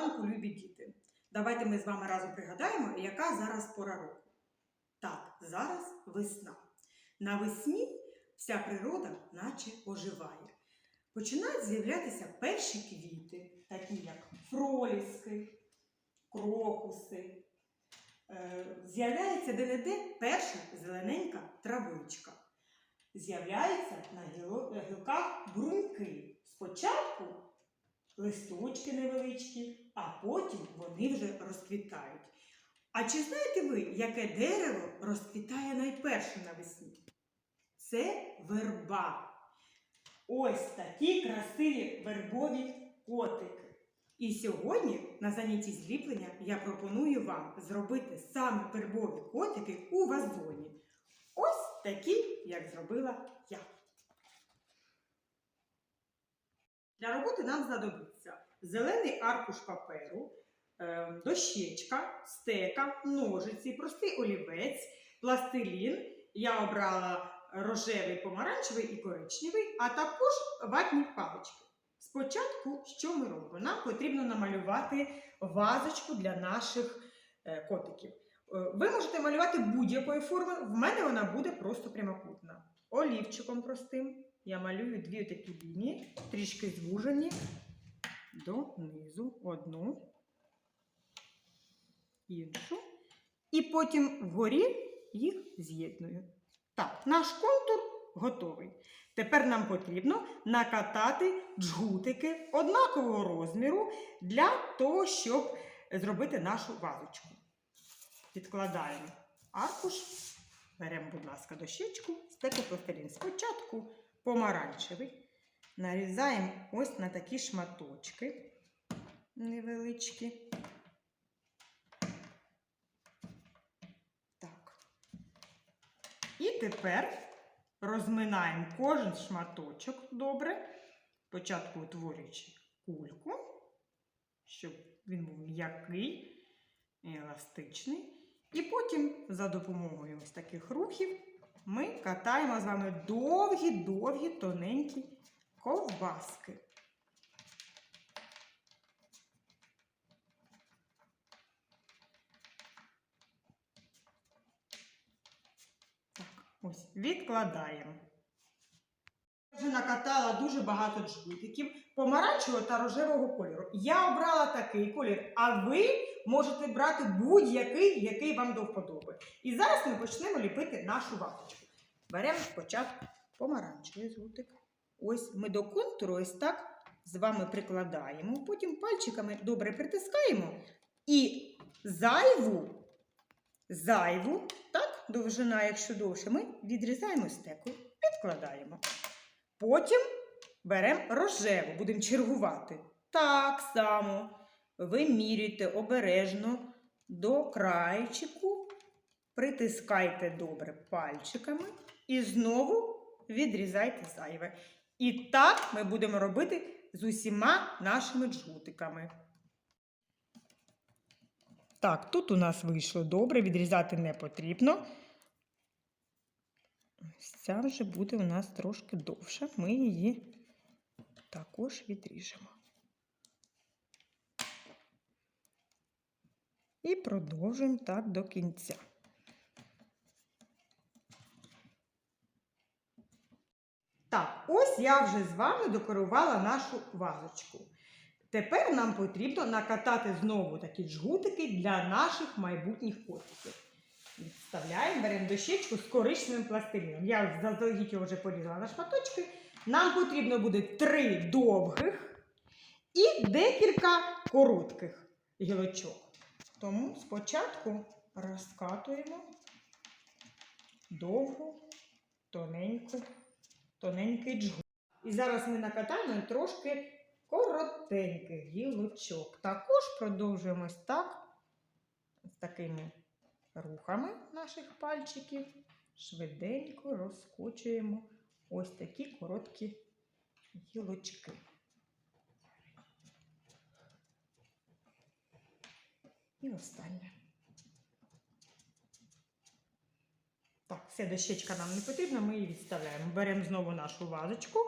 ранку, любі діти. Давайте ми з вами разом пригадаємо, яка зараз пора року. Так, зараз весна. Навесні вся природа наче оживає. Починають з'являтися перші квіти, такі як фроліски, крокуси. Е, З'являється де-не-де перша зелененька травичка. З'являються на на гілках бруньки. Спочатку листочки невеличкі, а потім вони вже розквітають. А чи знаєте ви, яке дерево розквітає найперше навесні? Це верба. Ось такі красиві вербові котики. І сьогодні на занятті зліплення я пропоную вам зробити саме вербові котики у вазоні. Ось такі, як зробила я. Для роботи нам знадобиться зелений аркуш паперу, е, дощечка, стека, ножиці, простий олівець, пластилін. Я обрала рожевий, помаранчевий і коричневий, а також ватні палички. Спочатку, що ми робимо? Нам потрібно намалювати вазочку для наших е, котиків. Е, Ви можете малювати будь-якої форми, в мене вона буде просто прямокутна. Олівчиком простим я малюю дві такі лінії, трішки звужені донизу одну, іншу. І потім вгорі їх з'єдную. Так, наш контур готовий. Тепер нам потрібно накатати джгутики однакового розміру для того, щоб зробити нашу вазочку. Відкладаємо аркуш, беремо, будь ласка, дощечку, стекопластилін. Спочатку помаранчевий. Нарізаємо ось на такі шматочки невеличкі. Так. І тепер розминаємо кожен шматочок добре. Спочатку утворюючи кульку, щоб він був м'який і еластичний. І потім за допомогою ось таких рухів ми катаємо з вами довгі-довгі тоненькі ковбаски. Так, ось, відкладаємо. Накатала дуже багато джгутиків помаранчевого та рожевого кольору. Я обрала такий колір, а ви можете брати будь-який, який вам до вподоби. І зараз ми почнемо ліпити нашу вазочку. Беремо спочатку помаранчевий жгутик. Ось ми до контуру ось так з вами прикладаємо, потім пальчиками добре притискаємо і зайву, зайву, так, довжина, якщо довше, ми відрізаємо стеку, відкладаємо. Потім беремо рожеву, будемо чергувати. Так само ви міряєте обережно до крайчику, притискайте добре пальчиками і знову відрізайте зайве. І так ми будемо робити з усіма нашими джгутиками. Так, тут у нас вийшло добре, відрізати не потрібно. Ця вже буде у нас трошки довша. Ми її також відріжемо. І продовжуємо так до кінця. Так, ось я вже з вами декорувала нашу вазочку. Тепер нам потрібно накатати знову такі джгутики для наших майбутніх котиків. Відставляємо, беремо дощечку з коричневим пластиліном. Я заздалегідь його вже порізала на шматочки. Нам потрібно буде три довгих і декілька коротких гілочок. Тому спочатку розкатуємо довгу, тоненьку, тоненький джгут. І зараз ми накатаємо трошки коротеньких гілочок. Також продовжуємо так, з такими рухами наших пальчиків, швиденько розкочуємо ось такі короткі гілочки. І останнє. Так, все, дощечка нам не потрібна, ми її відставляємо. Беремо знову нашу вазочку.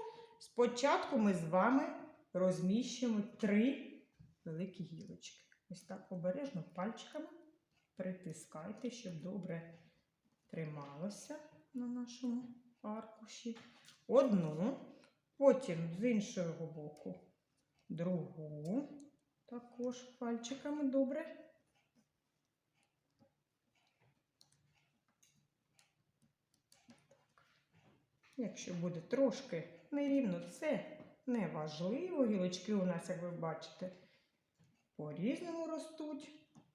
Спочатку ми з вами розміщуємо три великі гілочки. Ось так обережно пальчиками притискайте, щоб добре трималося на нашому аркуші. Одну, потім з іншого боку другу, також пальчиками добре. Якщо буде трошки нерівно, це не важливо. Гілочки у нас, як ви бачите, по-різному ростуть,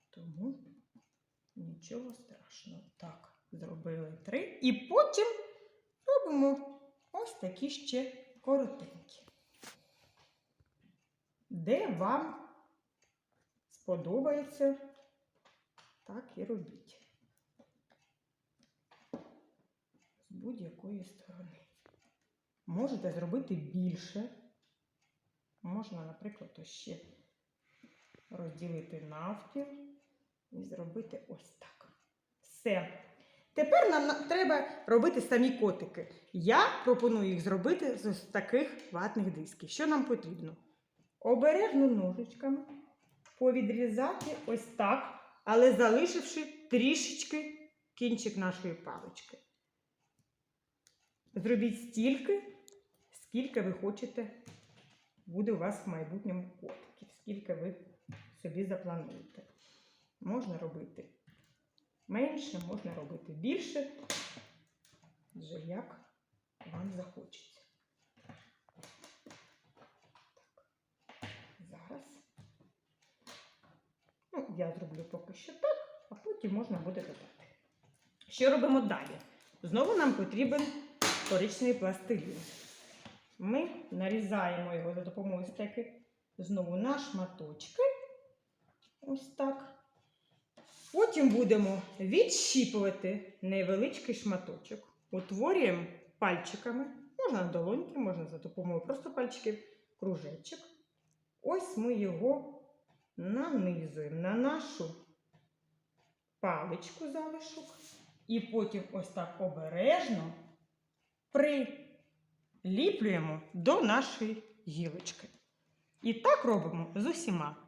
тому нічого страшного. Так, зробили три. І потім робимо ось такі ще коротенькі. Де вам сподобається, так і робіть. З будь-якої сторони. Можете зробити більше. Можна, наприклад, ще розділити навпіл і зробити ось так. Все. Тепер нам треба робити самі котики. Я пропоную їх зробити з ось таких ватних дисків. Що нам потрібно? Обережно ножичками повідрізати ось так, але залишивши трішечки кінчик нашої палички. Зробіть стільки, скільки ви хочете, буде у вас в майбутньому котиків, скільки ви собі заплануєте. Можна робити менше, можна робити більше, вже як вам захочеться. Зараз. Ну, я зроблю поки що так, а потім можна буде додати. Що робимо далі? Знову нам потрібен коричневий пластилін. Ми нарізаємо його за допомогою стеки знову на шматочки. Ось так. Потім будемо відщіпувати невеличкий шматочок. Утворюємо пальчиками, можна долоньки, можна за допомогою просто пальчиків, кружечок. Ось ми його нанизуємо на нашу паличку залишок. І потім ось так обережно приліплюємо до нашої гілочки. І так робимо з усіма.